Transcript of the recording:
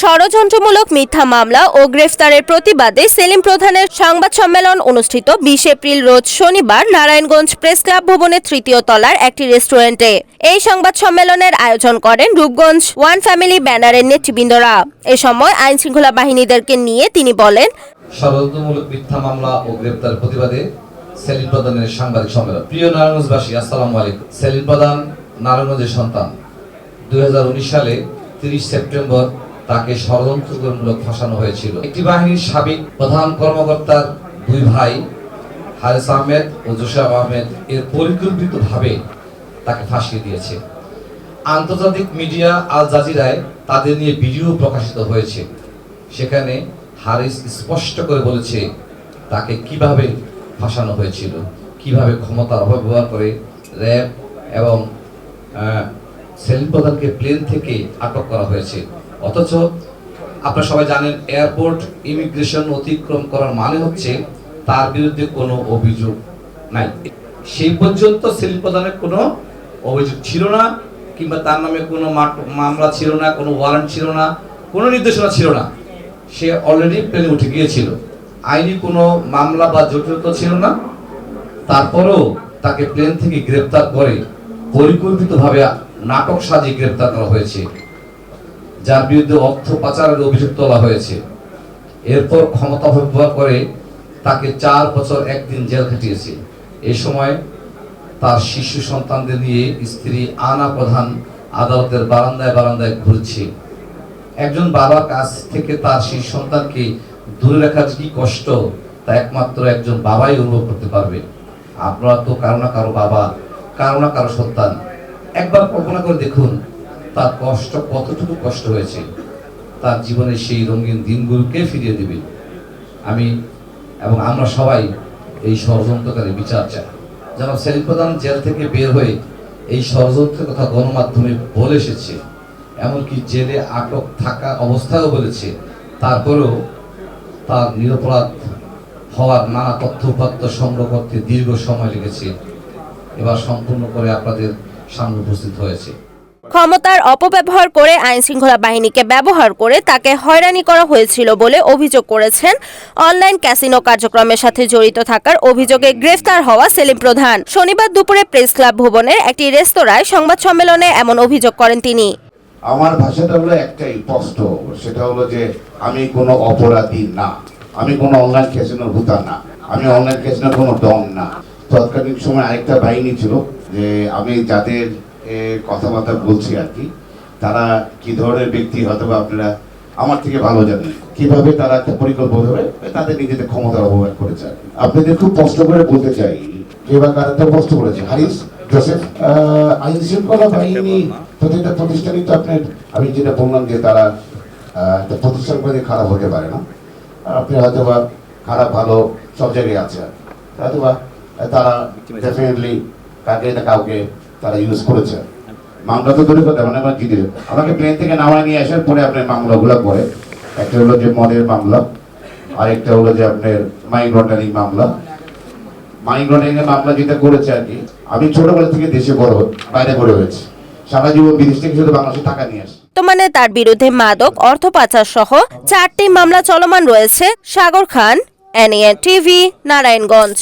ষড়যন্ত্রমূলক মিথ্যা মামলা ও গ্রেফতারের প্রতিবাদে সেলিম প্রধানের সংবাদ সম্মেলন অনুষ্ঠিত বিশ এপ্রিল রোজ শনিবার নারায়ণগঞ্জ প্রেস ক্লাব ভবনের তৃতীয় তলার একটি রেস্টুরেন্টে। এই সংবাদ সম্মেলনের আয়োজন করেন রূপগঞ্জ ওয়ান ফ্যামিলি ব্যানারের নেতৃবৃন্দরা। এ সময় আইন শৃঙ্খলা বাহিনীদেরকে নিয়ে তিনি বলেন ষড়যন্ত্রমূলক মিথ্যা মামলা ও গ্রেপ্তার প্রতিবাদে সেলিম প্রধানের সাংবাদিক সম্মেলন। প্রিয় নারায়ণগঞ্জবাসী, আসসালামু আলাইকুম। সেলিম প্রধান, নারায়ণগঞ্জের সন্তান। দুই হাজার উনিশ সালে তিরিশ সেপ্টেম্বর তাকে ষড়যন্ত্রমূলক ফাঁসানো হয়েছিল। একটি বাহিনীর সাবেক প্রধান কর্মকর্তার দুই ভাই, হারেস আহমেদ ও জোসেফ আহমেদ, এর পরিকল্পিতভাবে তাকে ফাঁসিয়ে দিয়েছে। আন্তর্জাতিক মিডিয়া আল জাজিরায় তাদের নিয়ে ভিডিও প্রকাশিত হয়েছে। সেখানে হারিস স্পষ্ট করে বলেছে, তাকে কীভাবে ফাঁসানো হয়েছিল? কীভাবে ক্ষমতার অপব্যবহার করে র্যাব এবং সেলিম প্রধানকে প্লেন থেকে আটক করা হয়েছে? অথচ আপনারা সবাই জানেন এয়ারপোর্ট ইমিগ্রেশন অতিক্রম করার মানে হচ্ছে তার বিরুদ্ধে কোনো অভিযোগ নাই। সেই পর্যন্ত সেলিম প্রধানের কোনো অভিযোগ ছিল না, কিংবা তার নামে কোনো মামলা ছিল না, কোনো ওয়ারেন্ট ছিল না, কোনো নির্দেশনা ছিল না। সে অলরেডি প্লেনে উঠে গিয়েছিল। আইনি কোনো মামলা বা জটিলতা ছিল না। তারপরেও তাকে প্লেন থেকে গ্রেপ্তার করে পরিকল্পিতভাবে নাটক সাজিয়ে গ্রেপ্তার করা হয়েছে, যার বিরুদ্ধে অর্থ পাচারের অভিযোগ তোলা হয়েছে। এরপর ক্ষমতা অপব্যবহার করে তাকে চার বছর একদিন জেল খাটিয়েছে। এ সময় তার শিশু সন্তানদের নিয়ে স্ত্রী আনা প্রধান আদালতের বারান্দায় বারান্দায় ঘুরছে। একজন বাবার কাছ থেকে তার সেই সন্তানকে দূরে রাখার কি কষ্ট, তা একমাত্র একজন বাবাই অনুভব করতে পারবে। আপনারা তো কারও না কারও বাবা, কারও না কারও সন্তান। একবার কল্পনা করে দেখুন, তার কষ্ট কতটুকু কষ্ট হয়েছে। তার জীবনের সেই রঙিন দিনগুলোকে ফিরিয়ে দেবে? আমি এবং আমরা সবাই এই ষড়যন্ত্রকারী বিচার চাই। যেন সেলিম প্রধান জেল থেকে বের হয়ে এই ষড়যন্ত্রের কথা গণমাধ্যমে বলে এসেছে। এমনকি জেলে আটক থাকা অবস্থায়ও বলেছে, তারপরেও তার নিরপরাধ হওয়ার নানা তথ্য উপাত্ত সংগ্রহ করতে দীর্ঘ সময় লেগেছে। এবার সম্পূর্ণ করে আপনাদের সামনে উপস্থিত হয়েছে। ক্ষমতার অপব্যবহার করে আইন শৃঙ্খলা বাহিনীকে ব্যবহার করে তাকে হয়রানি করা হয়েছিল বলে অভিযোগ করেছেন অনলাইন ক্যাসিনো কার্যক্রমের সাথে জড়িত থাকার অভিযোগে গ্রেফতার হওয়া সেলিম প্রধান। শনিবার দুপুরে প্রেস ক্লাব ভবনের একটি রেস্তোরাঁয় সংবাদ সম্মেলনে এমন অভিযোগ করেন তিনি। আমার ভাষাটা হলো একটাই স্পষ্ট, সেটা হলো যে আমি কোনো অপরাধী না। আমি কোনো অনলাইন ক্যাসিনোর ভূতা না। আমি অনলাইন ক্যাসিনোর কোনো ডন না। তৎকালীন সময় আরেকটা বাহিনী ছিল যে আমি যাদের কথাবার্তা বলছি আর কি, তারা কি ধরনের ব্যক্তি হয়তো বা আপনারা আমার থেকে ভালো জানেন, কীভাবে তারা একটা পরিকল্পিতভাবে তাদের নিজেদের ক্ষমতার অপব্যবহার করেছে। আপনাদের খুব কষ্ট করে বলতে চাই, কে বা কারা কষ্ট করেছে? হারিস? জোসেফ আইন শৃঙ্খলা বাহিনী প্রতিটা প্রতিষ্ঠানই তো আপনার, আমি যেটা বললাম যে তারা একটা প্রতিষ্ঠান করে খারাপ হতে পারে না। আপনি হয়তো বা খারাপ, ভালো, সব জায়গায় আছে হয়তো বা তারা ডেফিনেটলি কাকে না কাউকে তারা ইউজ করেছে। মামলা তো দূরে কথা মানে আমার জিতে আমাকে প্লেন থেকে নামায় নিয়ে আসার পরে আপনার মামলাগুলো করে একটা হলো যে মদের মামলা, আরেকটা হলো যে আপনার মাইন্ড লন্ডারিং মামলা। মাইন্ড লন্ডারিং মামলা যেটা করেছে আর কি আমি ছোটবেলা থেকে দেশে বড়, বাইরে বড় হয়েছি সারা জীবন বিদেশ থেকে শুধু বাংলাদেশে টাকা নিয়ে আসি। বর্তমানে তার বিরুদ্ধে মাদক, অর্থ পাচার সহ চারটি মামলা চলমান রয়েছে। Sagar Khan NN TV Narayanganj.